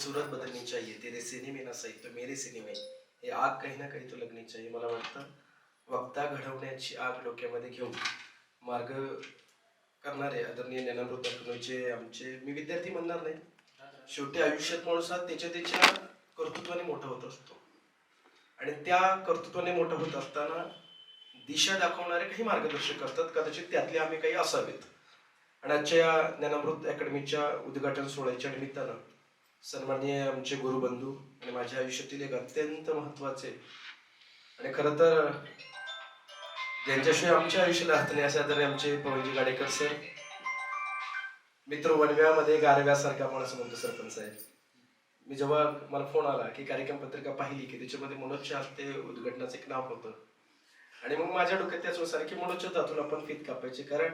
सूरत बदलनी चाहिए तेरे सिनेमे ना सही तो मेरे सिनेमे हे आग काही ना काही तो लगनी चाहिए मला वाटतं। वक्ता घडवण्याची आग डोक्यामध्ये घेऊन मार्ग करणारे आदरणीय ज्ञानामृत अकनूचे आमचे मी विद्यार्थी म्हणणार नाही. शेवटी आयुष्यात माणूस हा त्याच्या त्याच्या कर्तृत्वाने मोठा होत असतो. आणि त्या कर्तृत्वाने मोठा होत असताना दिशा दाखवणारे काही मार्गदर्शक असतात कदाचित त्यातले आम्ही काही असावेत. आणि आजच्या या ज्ञानामृत अकॅडमीच्या उद्घाटन सोहळ्याच्या निमित्तानं सन्माननीय आमचे गुरुबंधू आणि माझ्या आयुष्यातील एक अत्यंत महत्त्वाचे आणि खरं तर ज्यांच्याशिवाय आमच्या आयुष्याला हात नाही अशा तर आमचे पवनजी गाडेकर सर मित्र वनव्यामध्ये गारव्यासारखा माणूस म्हणतो सरपंच साहेब. मी जेव्हा मला फोन आला की कार्यक्रम पत्रिका पाहिली की त्याच्यामध्ये मनोजच्या हस्ते उद्घाटनाचं एक नाव होतं. आणि मग माझ्या डोक्यात त्याच वेळेस की मनोजच्या दातून आपण फीत कापायची कारण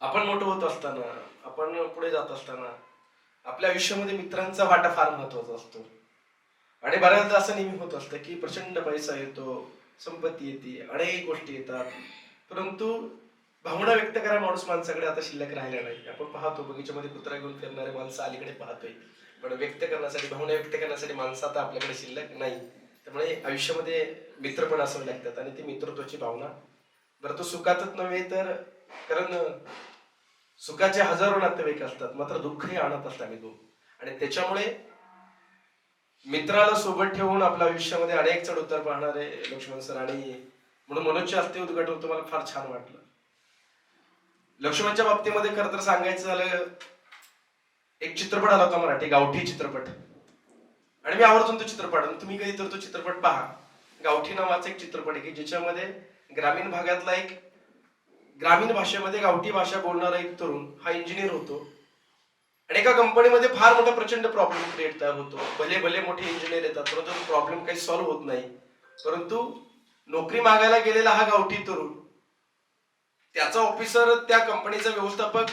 आपण मोठं होत असताना आपण पुढे जात असताना आपल्या आयुष्यामध्ये मित्रांचा वाटा फार महत्त्वाचा असतो. आणि बऱ्याचदा असं नेहमी होत असतं की प्रचंड पैसा येतो संपत्ती येते अनेक गोष्टी येतात. परंतु भावना व्यक्त करा माणूस माणसाकडे आता शिल्लक राहिला नाही. आपण पाहतो बगीच्यामध्ये कुत्रा घेऊन फिरणारे माणसं अलीकडे पाहतोय. पण व्यक्त करण्यासाठी भावना व्यक्त करण्यासाठी माणसं आता आपल्याकडे शिल्लक नाही. त्यामुळे आयुष्यामध्ये मित्र पण असावे लागतात आणि ती मित्रत्वाची भावना. बरं तो सुखातच नव्हे तर कारण सुखाचे हजारो नातेवाईक असतात मात्र दुःखही आणत असतात आम्ही दोन. आणि त्याच्यामुळे मित्राला सोबत ठेवून आपल्या आयुष्यामध्ये अनेक चढ उतार पाहणारे लक्ष्मण सर आणि म्हणून मनोजच्या हस्ते उद्घाटन तुम्हाला मला फार छान वाटलं. लक्ष्मणच्या बाबतीमध्ये खर तर सांगायचं झालं एक चित्रपट आला होता मराठी गावठी चित्रपट. आणि मी आवडतो तो चित्रपट आणि तुम्ही कधी तर तो चित्रपट पहा. गावठी नावाचा एक चित्रपट आहे की ज्याच्यामध्ये ग्रामीण भागातला एक ग्रामीण भाषेमध्ये गावठी भाषा बोलणारा एक तरुण हा इंजिनियर होतो. आणि एका कंपनीमध्ये फार मोठा प्रचंड प्रॉब्लेम क्रिएट तयार होतो. भले भले मोठे इंजिनियर येतात परंतु प्रॉब्लेम काही सॉल्व्ह होत नाही. परंतु नोकरी मागायला गेलेला हा गावठी तरुण त्याचा ऑफिसर त्या कंपनीचा व्यवस्थापक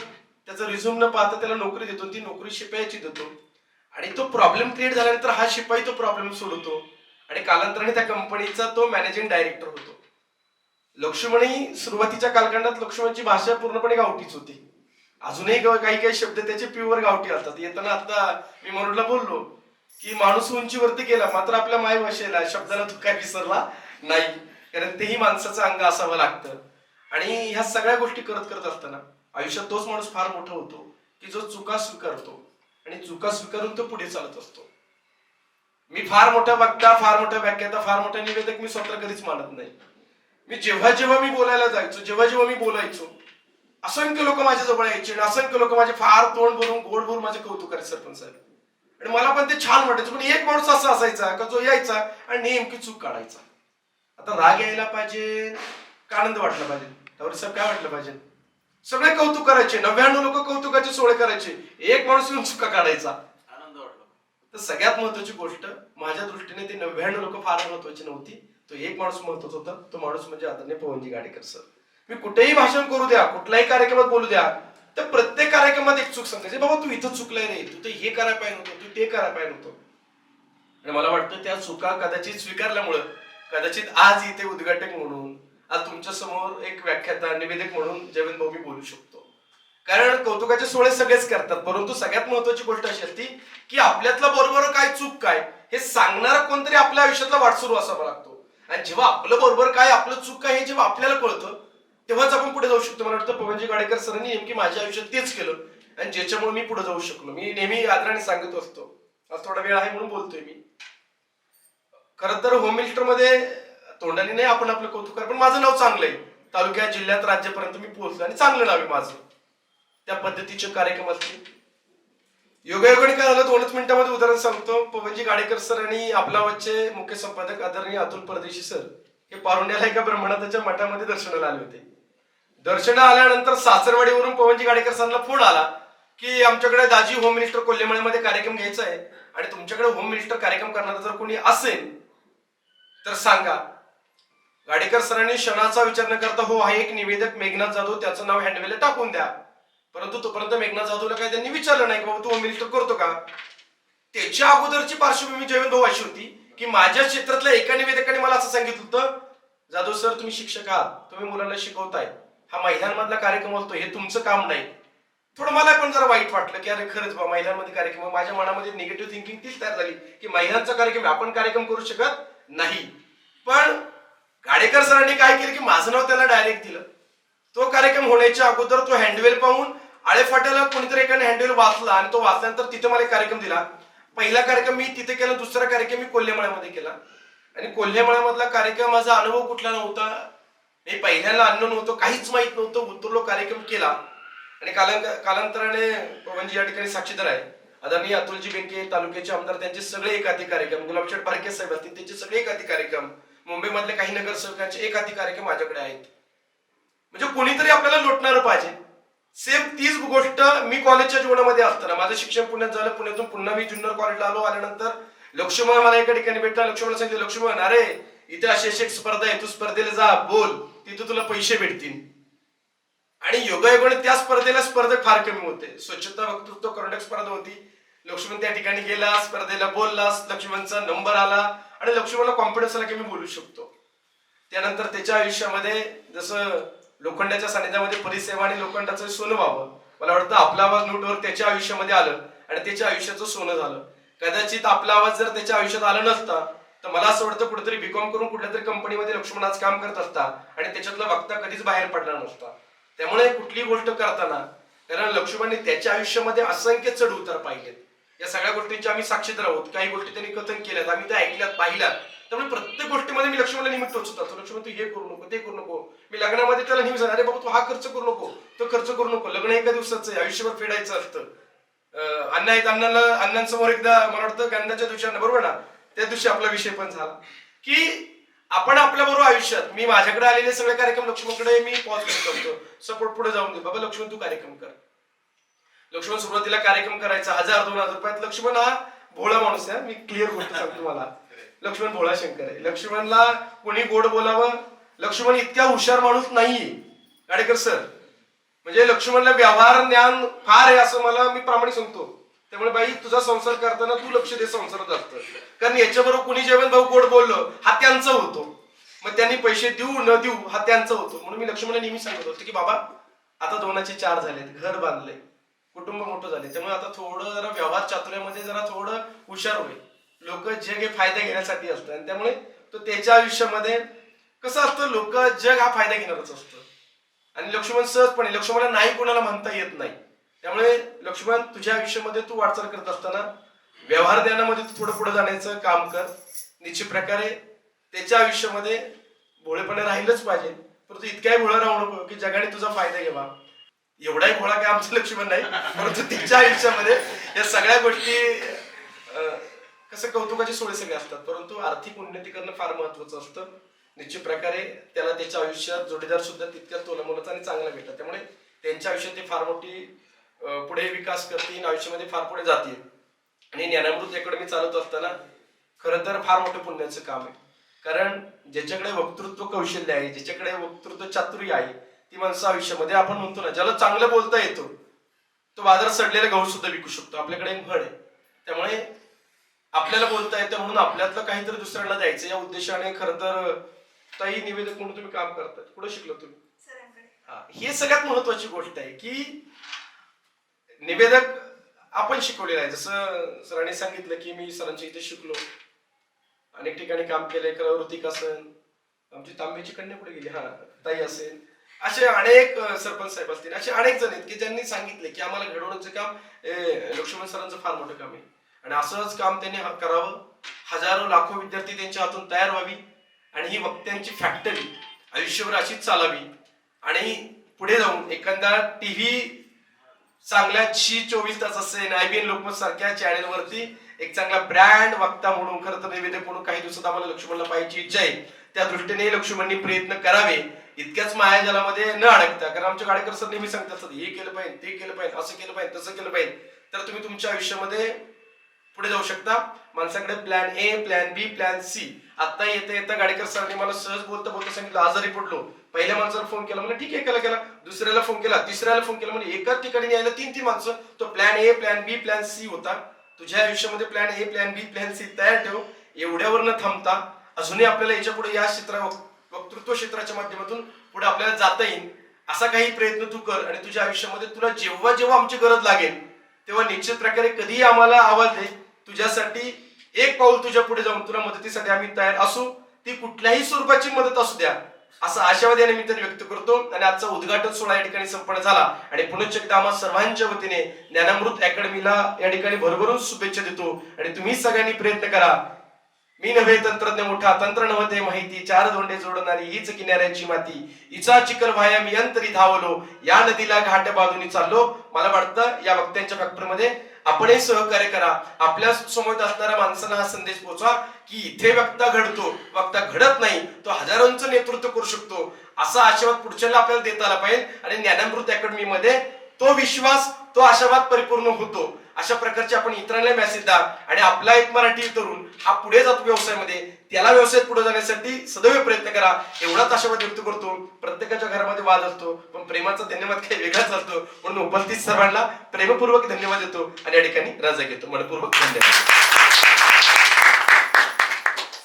त्याचा रिझ्यूम न पाहता त्याला नोकरी देतो. ती नोकरी शिपायाची देतो. आणि तो प्रॉब्लेम क्रिएट झाल्यानंतर हा शिपाई तो प्रॉब्लेम सोडवतो. आणि कालांतराने त्या कंपनीचा तो मॅनेजिंग डायरेक्टर होतो. लक्ष्मणी सुरुवातीच्या कालखंडात लक्ष्मणची भाषा पूर्णपणे गावठीच होती. अजूनही ग- काही काही शब्द त्याचे प्युअर गावठी असतात येताना आता मी मनोजला बोललो की माणूस उंचीवरती गेला मात्र आपल्या मायभाषेला शब्दाला तो काय विसरला नाही. कारण तेही माणसाचं अंग असावं लागतं. आणि ह्या सगळ्या गोष्टी करत करत असताना आयुष्यात तोच माणूस फार मोठा होतो की जो चुका स्वीकारतो. आणि चुका स्वीकारून तो पुढे चालत असतो. मी फार मोठा वक्ता फार मोठा व्याख्याता फार मोठा निवेदक मी स्वतः कधीच मानत नाही. मी जेव्हा जेव्हा मी बोलायला जायचो जेव्हा जेव्हा मी बोलायचो असंख्य लोक माझ्या जवळ यायचे आणि असंख्य लोक माझे फार तोंड भरून गोड भरून माझे कौतुक करायचे सरपंच साहेब. आणि मला पण ते छान वाटायचं. पण एक माणूस असा असायचा का जो यायचा आणि नेमकी चूक काढायचा. आता राग यायला पाहिजे का आनंद वाटला पाहिजे? त्यावर साहेब काय वाटलं पाहिजे? सगळे कौतुक करायचे नव्याण्णव लोक कौतुकाचे सोहळे करायचे. एक माणूस येऊन चुका काढायचा. आनंद वाटला. तर सगळ्यात महत्वाची गोष्ट माझ्या दृष्टीने ते नव्याण्णव लोक फार महत्वाची नव्हती. तो एक माणूस महत्त्वाचा होता तो माणूस म्हणजे आदरणीय पवनजी गाडेकर सर मी कुठेही भाषण करू द्या कुठल्याही कार्यक्रमात बोलू द्या तर प्रत्येक कार्यक्रमात एक चूक सांगायची बाबा तू इथं चुकलाय रे तू हे करायला पाहिजे नव्हतं तू ते करायला पाहिजे नव्हतं आणि मला वाटतं त्या चुका कदाचित स्वीकारल्यामुळं कदाचित आज इथे उद्घाटक म्हणून आज तुमच्यासमोर एक व्याख्याता निवेदक म्हणून जयवंत भाऊ मी बोलू शकतो. कारण कौतुकाचे सोहळे सगळेच करतात परंतु सगळ्यात महत्वाची गोष्ट अशी असते की आपल्यातलं बरोबर काय चूक काय हे सांगणारा कोणतरी आपल्या आयुष्यातला वाटसरू असावा लागतो. आणि जेव्हा आपलं बरोबर काय आपलं चूक काय हे जेव्हा आपल्याला कळतं तेव्हाच आपण पुढे जाऊ शकतो. मला वाटतं पवनजी गाडेकर सरांनी नेमकी माझ्या आयुष्यात तेच केलं आणि ज्याच्यामुळे मी पुढे जाऊ शकलो. मी नेहमी आदराने सांगत असतो. आज थोडा वेळ आहे म्हणून बोलतोय मी. खरं तर होममध्ये तोंडाने नाही आपण आपलं कौतुक करा पण माझं नाव चांगलं आहे. तालुक्यात जिल्ह्यात राज्यापर्यंत मी पोहोचलो आणि चांगलं नाव आहे माझं. त्या पद्धतीचे कार्यक्रम असतील. योगायोगाने काय झालं? दोनच मिनिटामध्ये उदाहरण सांगतो. पवनजी गाडेकर सर आणि आपला वच्चे मुख्य संपादक आदरणीय अतुल परदेशी सर हे पारुण्याला एका ब्रह्मनाथाच्या मठामध्ये दर्शनाला आले होते. दर्शना आल्यानंतर सासरवाडीवरून पवनजी गाडेकर सरांना फोन आला की आमच्याकडे दाजी होम मिनिस्टर कोल्हेमळेमध्ये कार्यक्रम घ्यायचा आहे आणि तुमच्याकडे होम मिनिस्टर कार्यक्रम करणारा जर कोणी असेल तर सांगा. गाडेकर सरांनी क्षणाचा विचार न करता हो हा एक निवेदक मेघनाथ जाधव त्याचं नाव हँडवेला टाकून द्या. परंतु तोपर्यंत मेघनाथ जाधवला काय त्यांनी विचारलं नाही की बाबा तू होम मिनिस्टर करतो का? त्याच्या अगोदरची पार्श्वभूमी जयवंत भाऊ अशी होती की माझ्या क्षेत्रातल्या एका निवेदकाने मला असं सांगितलं होतं जाधव सर तुम्ही शिक्षक आहात तुम्ही मुलांना शिकवताय. हा महिलांमधला कार्यक्रम असतो हे तुमचं काम नाही. थोडं मला पण जरा वाईट वाटलं की अरे खरंच बा महिलांमध्ये कार्यक्रम माझ्या मनामध्ये निगेटिव्ह थिंकिंग तीच तयार झाली की महिलांचा कार्यक्रम आपण कार्यक्रम करू शकत नाही. पण गाडेकर सरांनी काय केलं की माझं नाव त्याला डायरेक्ट दिलं. तो कार्यक्रम होण्याच्या अगोदर तो हँडवेल पाहून आळेफाट्याला कोणीतरी एकाने हँडवेल वाचला आणि तो वाचल्यानंतर तिथे मला एक कार्यक्रम दिला. पहिला कार्यक्रम मी तिथे केला दुसरा कार्यक्रम मी कोल्हेमळ्यामध्ये केला. आणि कोल्हेमळ्यामधला कार्यक्रम माझा अनुभव कुठला नव्हता मी पहिल्यांदा अन्न नव्हतं काहीच माहीत नव्हतं उतरलो कार्यक्रम केला. आणि कालांक कालांतराने म्हणजे या ठिकाणी साक्षीदार आहे. आदरणीय अतुलजी बेंके तालुक्याचे आमदार त्यांचे सगळे एकाधिक कार्यक्रम गुलाबशेठ पारखे साहेब असतील त्यांचे सगळे एकाधिक कार्यक्रम मुंबईमधले काही नगरसेवकांचे एकाधिक कार्यक्रम माझ्याकडे आहेत. म्हणजे कोणीतरी आपल्याला लोटणार पाहिजे. सेम तीच गोष्ट मी कॉलेजच्या जीवनामध्ये असताना. माझं शिक्षण पुण्यात झालं. पुण्यातून पुन्हा मी ज्युनियर कॉलेजला आलो. आल्यानंतर लक्ष्मण मला एका ठिकाणी भेटला. लक्ष्मण सांगितलं लक्ष्मण अरे इथे अशी अशी एक स्पर्धा आहे. तू स्पर्धेला जा. बोल. तिथे तुला पैसे भेटतील. आणि योगायोगाने त्या स्पर्धेला स्पर्धक फार कमी होते. स्वच्छता वक्तृत्व करंडक स्पर्धा होती. लक्ष्मण त्या ठिकाणी गेला स्पर्धेला बोललास लक्ष्मणचा नंबर आला आणि लक्ष्मणला कॉन्फिडन्स आला की मी बोलू शकतो. त्यानंतर त्याच्या आयुष्यामध्ये जसं लोखंडाच्या सानिध्यामध्ये परिसेवा आणि लोखंडाचं सोनं व्हावं. मला वाटतं आपला आवाज नोटवर त्याच्या आयुष्यामध्ये आलं आणि त्याच्या आयुष्याचं सोनं झालं. कदाचित आपला आवाज जर त्याच्या आयुष्यात आला नसता तर मला असं वाटतं कुठेतरी बीकॉम करून कुठल्या तरी कंपनीमध्ये लक्ष्मण आज काम करत असता आणि त्याच्यातला वक्ता कधीच बाहेर पडला नसता. त्यामुळे कुठलीही गोष्ट करताना कारण लक्ष्मणने त्याच्या आयुष्यामध्ये असंख्य चढ उतार पाहिलेत. या सगळ्या गोष्टींचे आम्ही साक्षीदार आहोत. काही गोष्टी त्यांनी कथन केल्यात आम्ही त्या ऐकल्यात पाहिल्यात. त्यामुळे प्रत्येक गोष्टीमध्ये मी लक्ष्मणला निमित्त टोचत असतो लक्ष्मण तू हे करू नको ते करू नको. मी लग्नामध्ये त्याला नेहमी सांग अरे बाबा तू हा खर्च करू नको तो खर्च करू नको. लग्न एका दिवसाचं आहे आयुष्यभर फेडायचं असतं. अं, अण्णा आहेत अण्णाला अण्णांसमोर एकदा मला वाटतं गंधाच्या दिवशी बरोबर ना? त्या दिवशी आपला विषय पण झाला. की आपण आपल्या बरोबर आयुष्यात मी माझ्याकडे आलेले सगळे कार्यक्रम लक्ष्मणकडे मी पॉज करतो सपोर्ट पुढे जाऊन दे. बाबा लक्ष्मण तू कार्यक्रम कर. लक्ष्मण सुरुवातीला कार्यक्रम करायचा हजार दोन हजार रुपयात. लक्ष्मण हा भोळा माणूस आहे मी क्लिअर करतो तुम्हाला. मला लक्ष्मण भोळा शंकर आहे. लक्ष्मणला कोणी गोड बोलावं? लक्ष्मण इतक्या हुशार माणूस नाहीये. गाडेकर सर म्हणजे लक्ष्मणला व्यवहार ज्ञान फार आहे असं मला मी प्रामाणिक सांगतो. त्यामुळे बाई तुझा संसार करताना तू लक्ष दे संसारात असतं कारण याच्याबरोबर कुणी जेवण भाऊ गोड बोललं हा त्यांचा होतो. मग त्यांनी पैसे देऊ न देऊ हा त्यांचा होतो. म्हणून मी लक्ष्मणला नेहमी सांगत होतो की बाबा आता दोनाचे चार झालेत घर बांधले कुटुंब मोठं झाले त्यामुळे आता थोडं जरा व्यवहार चातुर्यामध्ये जरा थोडं हुशार होईल. लोक जग हे फायदा घेण्यासाठी असतं आणि त्यामुळे तो त्याच्या आयुष्यामध्ये कसं असतं लोक जग हा फायदा घेणारच असतं. आणि लक्ष्मण सहजपणे लक्ष्मणला नाही कोणाला म्हणता येत नाही. त्यामुळे लक्ष्मण तुझ्या आयुष्यामध्ये तू वाटचाल करत असताना व्यवहार ज्ञानामध्ये तू थोडं पुढे जाण्याचं काम कर. निश्चित प्रकारे त्याच्या आयुष्यामध्ये भोळेपणे राहिलंच पाहिजे. परंतु इतक्याही भोळा राहू नको की जगाने तुझा फायदा घ्यावा. एवढाही भोळा काय आमचं लक्ष्मण नाही. परंतु तिच्या आयुष्यामध्ये या सगळ्या गोष्टी कसं कौतुकाचे सोय सगळे असतात परंतु आर्थिक उन्नती करणं फार महत्वाचं असतं. निश्चित प्रकारे त्याला त्याच्या आयुष्यात जोडीदार सुद्धा तितक्याच तोलामोलाचा आणि चांगला भेटला त्यामुळे त्यांच्या आयुष्यात ते फार मोठी पुढे विकास करतील आयुष्यामध्ये फार पुढे जातील. आणि ज्ञानामृत अकॅडमी चालवत असताना खरं तर फार मोठं पुण्याचं काम आहे. कारण ज्याच्याकडे वक्तृत्व कौशल्य आहे ज्याच्याकडे वक्तृत्व चातुर्य आहे ती माणसं आयुष्यामध्ये आपण म्हणतो ना ज्याला चांगलं बोलता येतो तो बाजारात सडलेला गहू सुद्धा विकू शकतो. आपल्याकडे एक फळ आहे. त्यामुळे आपल्याला बोलता येतं म्हणून आपल्यातलं काहीतरी दुसऱ्याला द्यायचं. या उद्देशाने खरं तर ताई निवेदक म्हणून तुम्ही काम करतात कुठं शिकलो तुम्ही? हा, सगळ्यात महत्वाची गोष्ट आहे की निवेदक आपण शिकवलेलं आहे. जसं सरांनी सांगितलं की मी सरांच्या इथे शिकलो. अनेक ठिकाणी काम केलंय कला ऋतिक असेल. आमची तांब्याची कन्या पुढे गेली? हा ताई असेल. असे अनेक सरपंच साहेब असतील. असे अनेक जण आहेत की ज्यांनी सांगितले की आम्हाला घडवण्याचं काम हे लक्ष्मण सरांचं फार मोठं काम आहे. आणि असंच काम त्यांनी करावं. हजारो लाखो विद्यार्थी त्यांच्या हातून तयार व्हावी. आणि ही वक्त्यांची फॅक्टरी आयुष्यभर अशीच चालावी. आणि पुढे जाऊन एखादा टीव्ही चांगल्या शी चोवीस तास असेल आयबीएन लोकमत सारख्या चॅनेलवरती एक चांगला ब्रँड वक्ता म्हणून खरं तर नैवेद्य म्हणून काही दिवसात आम्हाला लक्ष्मणला पाहायची इच्छा आहे. त्या दृष्टीने लक्ष्मणनी प्रयत्न करावे. इतक्याच मायाजालामध्ये न अडकता कारण आमच्या गाडेकर सर नेहमी सांगतात हे केलं पाहिजे ते केलं पाहिजे असं केलं पाहिजे तसं केलं पाहिजे. तर तुम्ही तुमच्या आयुष्यामध्ये पुढे जाऊ शकता. माणसाकडे plan A plan B plan C आता येता येता गाडीकर सरांनी मला सहज बोलता बोलता सांगितलं आजारी पडलो. पहिल्या माणसाला फोन केला म्हणजे ठीक आहे केला केला. दुसऱ्याला फोन केला तिसऱ्याला फोन केला म्हणजे एकाच ठिकाणी यायला तीन तीन माणसं. तो plan A plan B plan C होता. तुझ्या आयुष्यामध्ये plan A plan B plan C तयार ठेव. एवढ्यावर न थांबता. अजूनही आपल्याला याच्यापुढे या क्षेत्रा वक्तृत्व क्षेत्राच्या माध्यमातून पुढे आपल्याला जाता येईल. असा काही प्रयत्न तू कर आणि तुझ्या आयुष्यामध्ये तुला जेव्हा जेव्हा आमची गरज लागेल तेव्हा निश्चित प्रकारे कधीही आम्हाला आवाज दे. तुझ्यासाठी एक पाऊल तुझ्या पुढे जाऊन तुला मदतीसाठी आम्ही तयार असू. ती कुठल्याही स्वरूपाची मदत असू द्या. असा आशावाद या निमित्ताने व्यक्त करतो. आणि आजचा उद्घाटन सोहळा या ठिकाणी संपन्न झाला. आणि पुनश्च एकदा आम्हा सर्वांच्या वतीने ज्ञानामृत अकॅडमीला या ठिकाणी भरभरून शुभेच्छा देतो. आणि तुम्ही सगळ्यांनी प्रयत्न करा. मी नव्हे तंत्रज्ञ मोठा तंत्र नव्हते माहिती चार धोंडे जोडणारी हीच किनाऱ्याची माती हिचा चिकल व्हाया मी अंतरी धावलो. या नदीला घाट बाजूनी चाललो. मला वाटतं या वक्त्यांच्या फॅक्टरमध्ये आपणही सहकार्य करा. आपल्यासमोर असणाऱ्या माणसांना हा संदेश पोहोचवा की इथे वक्ता घडतो. वक्ता घडत नाही तो हजारोंचं नेतृत्व करू शकतो. असा आशीर्वाद पुढच्याला आपल्याला देता आला पाहिजे आणि ज्ञानामृत अकॅडमी मध्ये तो विश्वास तो आशावाद परिपूर्ण होतो. अशा प्रकारचे आपण इतरांना मेसेज द्या. आणि आपला एक मराठी तरुण हा पुढे जातो व्यवसायामध्ये. त्याला व्यवसायात पुढे जाण्यासाठी सदैव प्रयत्न करा. एवढाच आशावाद व्यक्त करतो. प्रत्येकाच्या घरामध्ये वाद असतो पण प्रेमाचा धन्यवाद काही वेगळाच असतो. म्हणून उपस्थित सर्वांना प्रेमपूर्वक धन्यवाद देतो आणि या ठिकाणी रजा घेतो. मनपूर्वक धन्यवाद.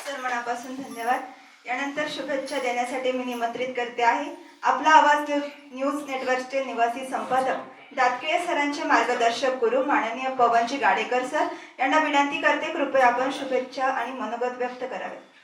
सर मनापासून धन्यवाद. यानंतर शुभेच्छा देण्यासाठी मी निमंत्रित करते आहे. आपला आवाज न्यूज नेटवर्कचे निवासी संपादक दातकिळे सरांचे मार्गदर्शक गुरु माननीय पवनजी गाडेकर सर यांना विनंती करते कृपया आपण शुभेच्छा आणि मनोगत व्यक्त करावे.